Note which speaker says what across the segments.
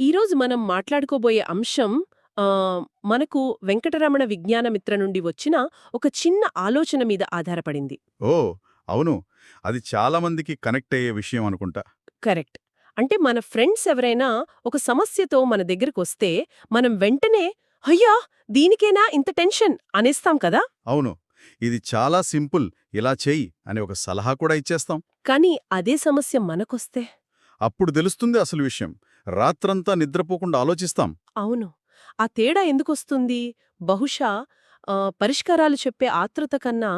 Speaker 1: ఈరోజు మనం మాట్లాడుకోబోయే అంశం మనకు వెంకటరమణ విజ్ఞానమిత్ర నుండి వచ్చిన ఒక చిన్న ఆలోచన మీద ఆధారపడింది.
Speaker 2: ఓ! అవును. అది చాలా మందికి కనెక్ట్ అయ్యే విషయం అనుకుంటా.
Speaker 1: కరెక్ట్. అంటే మన ఫ్రెండ్స్ ఎవరైనా ఒక సమస్యతో మన దగ్గరకు వస్తే మనం వెంటనే అయ్యా! దీనికేనా ఇంత టెన్షన్ అనేస్తాం కదా?
Speaker 2: అవును. ఇది చాలా సింపుల్. ఇలా చెయ్యి అని ఒక సలహా కూడా ఇచ్చేస్తాం.
Speaker 1: కానీ అదే సమస్య మనకొస్తే?
Speaker 2: అప్పుడు తెలుస్తుంది అసలు విషయం. రాత్రంతా నిద్రపోకుండా ఆలోచిస్తాం.
Speaker 1: అవును. ఆ తేడా ఎందుకొస్తుంది? బహుశా పరిష్కారాలు చెప్పే ఆత్రుత కన్నా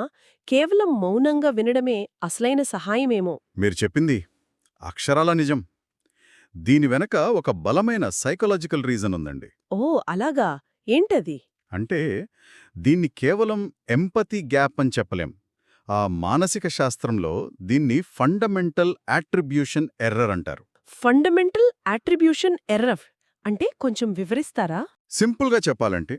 Speaker 1: కేవలం మౌనంగా వినడమే అసలైన సహాయమేమో.
Speaker 2: మీరు చెప్పింది అక్షరాల నిజం. దీని వెనక ఒక బలమైన సైకలాజికల్ రీజన్ ఉందండి.
Speaker 1: ఓ అలాగా? ఏంటది?
Speaker 2: అంటే దీన్ని కేవలం ఎంపతి గ్యాప్ అని చెప్పలేం. ఆ మానసిక శాస్త్రంలో దీన్ని ఫండమెంటల్ యాట్రిబ్యూషన్ ఎర్రర్ అంటారు.
Speaker 1: ఫండమెంటల్ అట్రిబ్యూషన్ ఎర్రర్ అంటే కొంచెం వివరిస్తారా?
Speaker 2: సింపుల్గా చెప్పాలంటే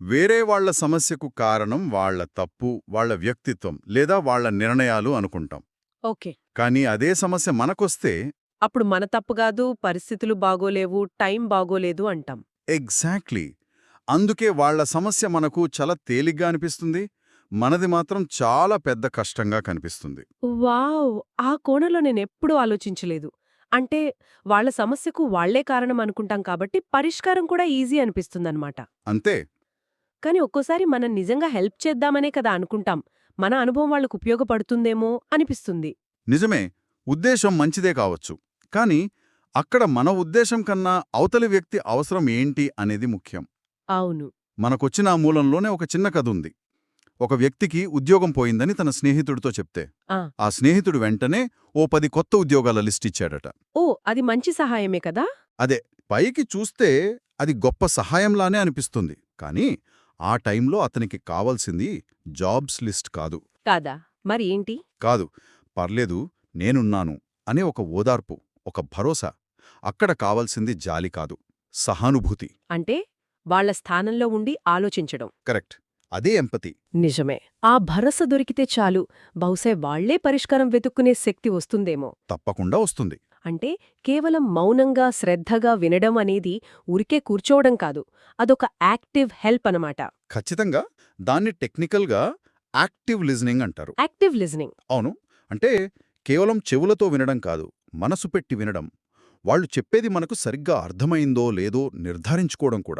Speaker 2: వేరే వాళ్ళ సమస్యకు కారణం వాళ్ళ తప్పు వాళ్ళ వ్యక్తిత్వం లేదా వాళ్ళ నిర్ణయాలు అనుకుంటాం.
Speaker 1: ఓకే.
Speaker 2: కానీ అదే సమస్య మనకొస్తే
Speaker 1: అప్పుడు మన తప్పు కాదు పరిస్థితులు బాగోలేవు టైం బాగోలేదు అంటాం.
Speaker 2: ఎగ్జాక్ట్లీ. అందుకే వాళ్ళ సమస్య మనకు చాలా తేలిగ్గా అనిపిస్తుంది మనది మాత్రం చాలా పెద్ద కష్టంగా కనిపిస్తుంది.
Speaker 1: వావ్! ఆ కోణంలో నేనెప్పుడూ ఆలోచించలేదు. అంటే వాళ్ళ సమస్యకు వాళ్ళే కారణం అనుకుంటాం కాబట్టి పరిష్కారం కూడా ఈజీ అనిపిస్తుందన్నమాట.
Speaker 2: అంతే.
Speaker 1: కానీ ఒక్కోసారి మనం నిజంగా హెల్ప్ చేద్దామనే కదా అనుకుంటాం. మన అనుభవం వాళ్ళకు ఉపయోగపడుతుందేమో అనిపిస్తుంది.
Speaker 2: నిజమే. ఉద్దేశం మంచిదే కావచ్చు. కానీ అక్కడ మన ఉద్దేశం కన్నా అవతలి వ్యక్తి అవసరం ఏంటి అనేది ముఖ్యం.
Speaker 1: అవును.
Speaker 2: మనకొచ్చిన ఆ మూలంలోనే ఒక చిన్న కథ ఉంది. ఒక వ్యక్తికి ఉద్యోగం పోయిందని తన స్నేహితుడితో చెప్తే.
Speaker 1: ఆ.
Speaker 2: స్నేహితుడు వెంటనే ఓ పది కొత్త ఉద్యోగాల లిస్ట్ ఇచ్చాడట.
Speaker 1: ఓ అది మంచి సహాయమే కదా?
Speaker 2: అదే పైకి చూస్తే అది గొప్ప సహాయంలానే అనిపిస్తుంది. కానీ ఆ టైంలో అతనికి కావాల్సింది జాబ్స్ లిస్ట్ కాదు.
Speaker 1: కాదా? మరి ఏంటి?
Speaker 2: కాదు పర్లేదు నేనున్నాను అనే ఒక ఓదార్పు ఒక భరోసా. అక్కడ కావాల్సింది జాలి కాదు సహానుభూతి.
Speaker 1: అంటే వాళ్ళ స్థానంలో ఉండి ఆలోచించడం.
Speaker 2: కరెక్ట్. అదే ఎంపతి.
Speaker 1: నిజమే. ఆ భరోసా దొరికితే చాలు. బహుశా వాళ్ళే పరిష్కారం వెతుక్కునే శక్తి వస్తుందేమో.
Speaker 2: తప్పకుండా వస్తుంది.
Speaker 1: అంటే కేవలం మౌనంగా శ్రద్ధగా వినడం అనేది ఊరికే కూర్చోవడం కాదు. అదొక యాక్టివ్ హెల్ప్ అనమాట
Speaker 2: ఖచ్చితంగా. దాన్ని టెక్నికల్గా యాక్టివ్ లిజనింగ్ అంటారు.
Speaker 1: Active listening.
Speaker 2: అవును. అంటే కేవలం చెవులతో వినడం కాదు మనసు పెట్టి వినడం. వాళ్ళు చెప్పేది మనకు సరిగ్గా అర్థమైందో లేదో నిర్ధారించుకోవడం కూడా.